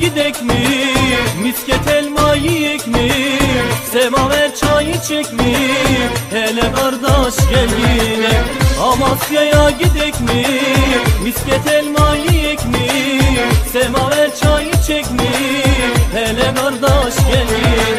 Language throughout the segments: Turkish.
gidek mi? Misket elma yiyek mi? Semaver çayı çek mi? Hele kardeş gel yine Amasya'ya gidek mi? Misket elma yiyek mi? Semaver çayı çek mi? Hele kardeş gel yine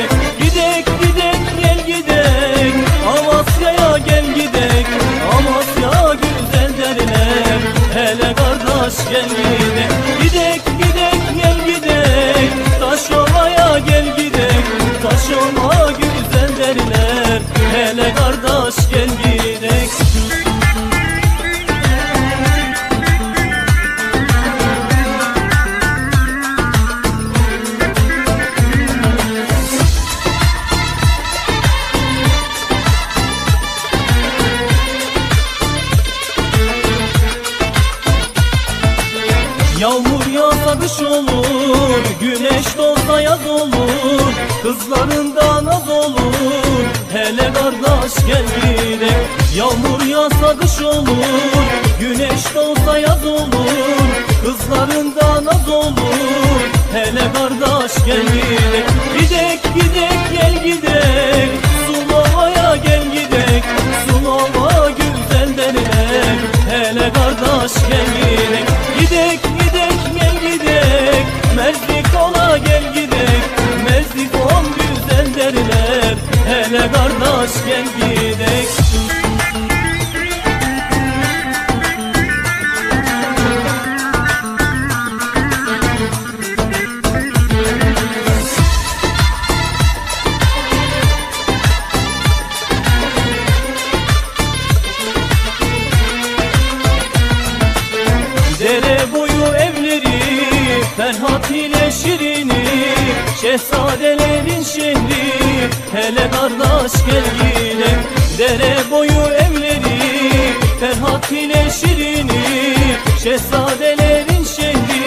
da naz olur Hele kardeş gel gidelim Yağmur yağsa kış olur Güneş doğsa yaz olur. Kızların da naz olur Hele kardeş gel gidelim Gidek gidek gel gidek gel gidek Dere boyu evleri Ferhat ile Şehzadelerin şehri Hele kardeş gel yine Dere boyu evleri Ferhat ile Şirin'i Şehzadelerin şehri.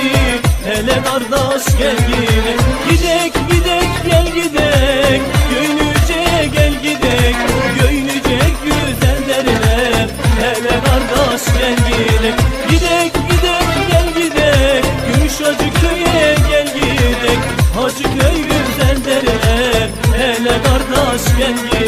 Hele kardeş gel yine Gidek gidek gel gidek Göynüce'ye gel gidek Göynüce güzel derler Hele kardeş gel gidek Hele kardeş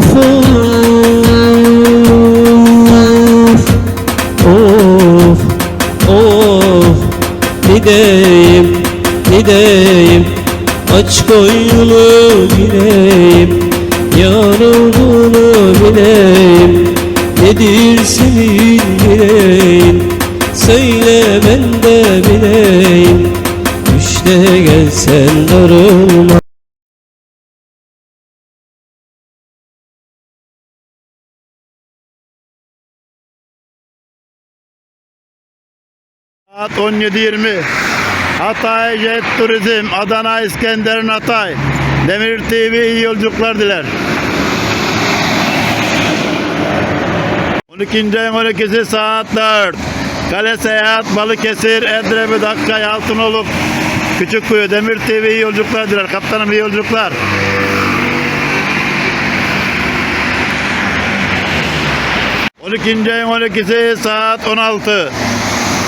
Of of of. Of Gideyim gideyim. Aç koyunu gireyim Yar olduğunu bileyim. Nedir senin yüreğin? Söyle ben de bileyim. İşte gelsen darılma Saat 17.20 Hatay Jet Turizm Adana İskenderun Hatay. Demir TV iyi yolculuklar diler. 12. ayın 12'si saat 4 Kale Seyahat Balıkesir Edremit Akçay Altınoluk Küçükkuyu Demir TV iyi yolculuklar diler. Kaptanım iyi yolculuklar. 12. ayın 12'si saat 16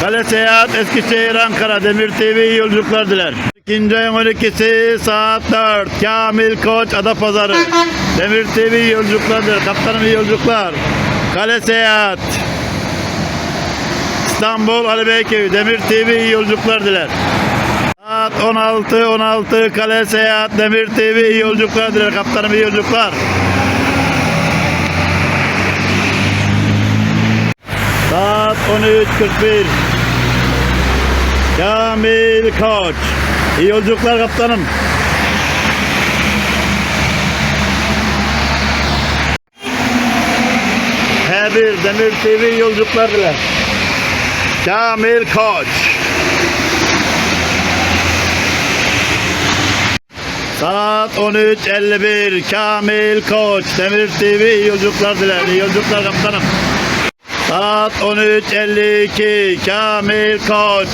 Kale Seyahat Eskişehir Ankara Demir TV iyi yolculuklar diler. İkinci ayın 12'si saat 4 Kamil Koç Adapazarı Demir TV iyi yolculuklar diler. Kaptanım iyi yolculuklar. Kale Seyahat İstanbul Ali Beyköy Demir TV iyi yolculuklar diler. Saat 16 16 Kale Seyahat Demir TV iyi yolculuklar diler. Kaptanım iyi yolculuklar. Saat 13.41 Kamil Koç. İyi yolculuklar kaptanım. H1 Demir TV yolculuklar diler. Kamil Koç. Saat 13.51 Kamil Koç. Demir TV iyi yolculuklar diler. İyi yolculuklar kaptanım. Saat 13.52 Kamil Koç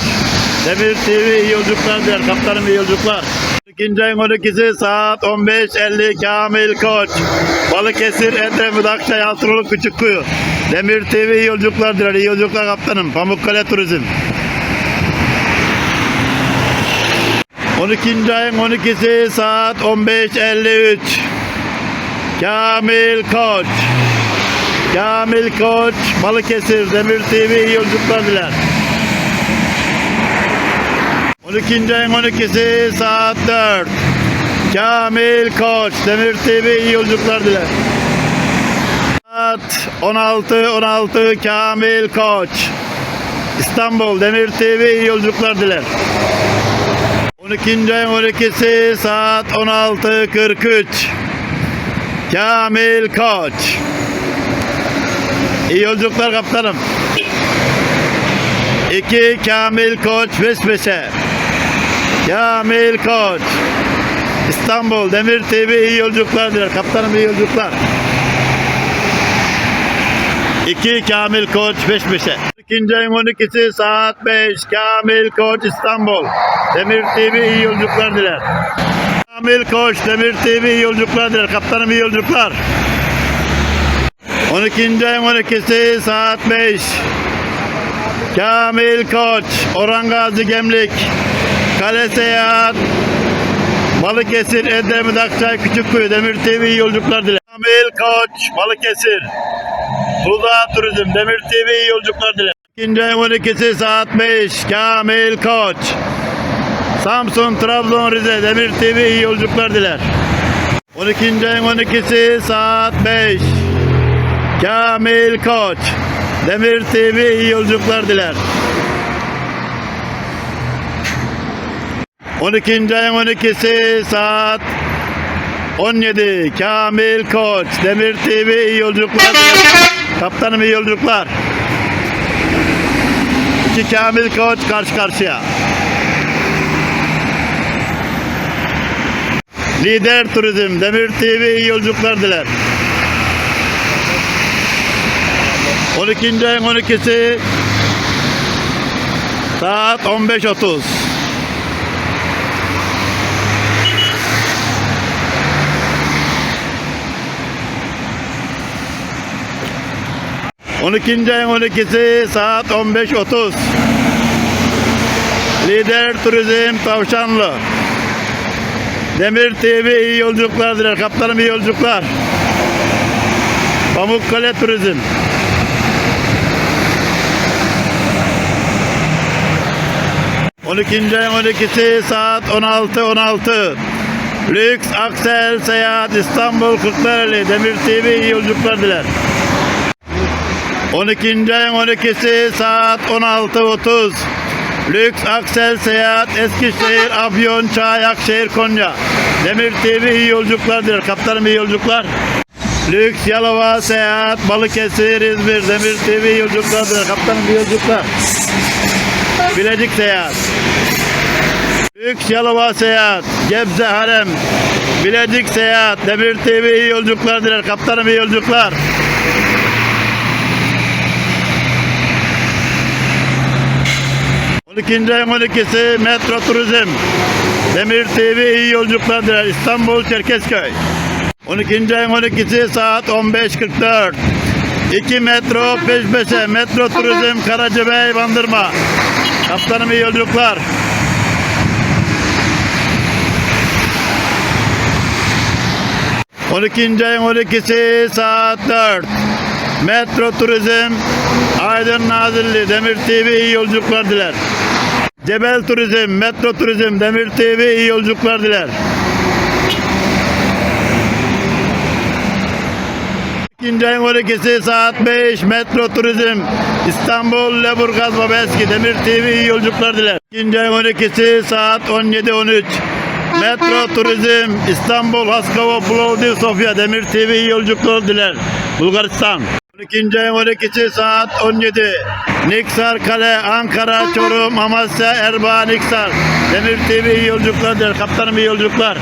Demir TV iyi yolculuklar diler kaptanım iyi yolculuklar. İkinci ayın 12'si saat 15.50 Kamil Koç. Balıkesir Edremit Akçay Altınoluk Küçükkuyu Demir TV iyi yolculuklar diler iyi yolculuklar kaptanım. Pamukkale Turizm. 12. ayın 12'si saat 15.53 Kamil Koç. Kamil Koç, Balıkesir, Demir TV yolculuklar diler. 12. ayın 12'si saat 4. Kamil Koç, Demir TV iyi yolculuklar diler. Saat 16 16 Kamil Koç. İstanbul Demir TV iyi yolculuklar diler. 12. ayın 12'si saat 16.43 Kamil Koç. İyi yolculuklar kaptanım. 2 Kamil Koç peş peşe. Kamil Koç. İstanbul Demir TV iyi yolculuklar diler. Kaptanım iyi yolculuklar. 2 Kamil Koç peş peşe. İkinci ayın 12'si saat 5 Kamil Koç İstanbul. Demir TV iyi yolculuklar diler. Kamil Koç Demir TV iyi yolculuklar diler. Kaptanım iyi yolculuklar. 12. ayın 12'si saat 5. Kamil Koç, Orhan Gazi Gemlik, Kale Seyahat, Balıkesir, Edremit Akçay, Küçükkuyu, Demir TV yolculuklar diler. Kamil Koç, Balıkesir, Uludağ Turizm, Demir TV yolculuklar diler. 2. ayın 12'si saat 5. Kamil Koç, Samsun, Trabzon, Rize, Demir TV yolculuklar diler. 12. ayın 12'si saat 5. Kamil Koç Demir TV iyi yolculuklar diler. 12. ayın 12'si saat 17 Kamil Koç Demir TV iyi yolculuklar. Kaptanım iyi yolculuklar. İki Kamil Koç karşı karşıya. Lider Turizm Demir TV iyi yolculuklar diler. 12. ayın 12'si saat 15.30 12. ayın 12'si saat 15.30 Lider Turizm Tavşanlı Demir TV iyi yolculuklar diler. Kaptanım iyi yolculuklar. Pamukkale Turizm 12. ayın 12'si saat 16.16 Lüks Aksel Seyahat İstanbul Kırklareli Demir TV iyi yolculuklar diler. 12. ayın 12'si saat 16.30 Lüks Aksel Seyahat Eskişehir Afyon Çay Akşehir Konya Demir TV iyi yolculuklar diler. Kaptanım iyi yolculuklar. Lüks Yalova Seyahat Balıkesir İzmir Demir TV iyi yolculuklar diler. Kaptanım iyi yolculuklar. Bilecik Seyahat Lüks Yalova Seyahat Gebze Harem Bilecik Seyahat Demir TV iyi yolculuklar diler. Kaptanım iyi yolculuklar. İkinci 12'si Metro Turizm Demir TV iyi yolculuklar diler. İstanbul Çerkezköy 12. ayın 12'si saat 15.44 2 metro peş peşe Metro Turizm Karacabey Bandırma Kaptanım iyi yolculuklar. On ikinci ayın 12'si saat 4 Metro Turizm Aydın Nazilli Demir TV iyi yolculuklar diler. Cebel Turizm, Metro Turizm, Demir TV iyi yolculuklar diler. İkinci ayın 12'si saat 5 Metro Turizm İstanbul Leburgaz Babeski Demir TV iyi yolculuklar diler. İkinci ayın 12'si saat 17.13 Metro Turizm İstanbul Haskova Plovdiv Sofya Demir TV iyi yolculuklar diler. Bulgaristan. 12. ayın 12'si saat 17. Niksar Kale, Ankara, Çorum, Amasya, Erbaa, Niksar. Demir TV iyi yolculuklar diler. Kaptanım iyi yolculuklar.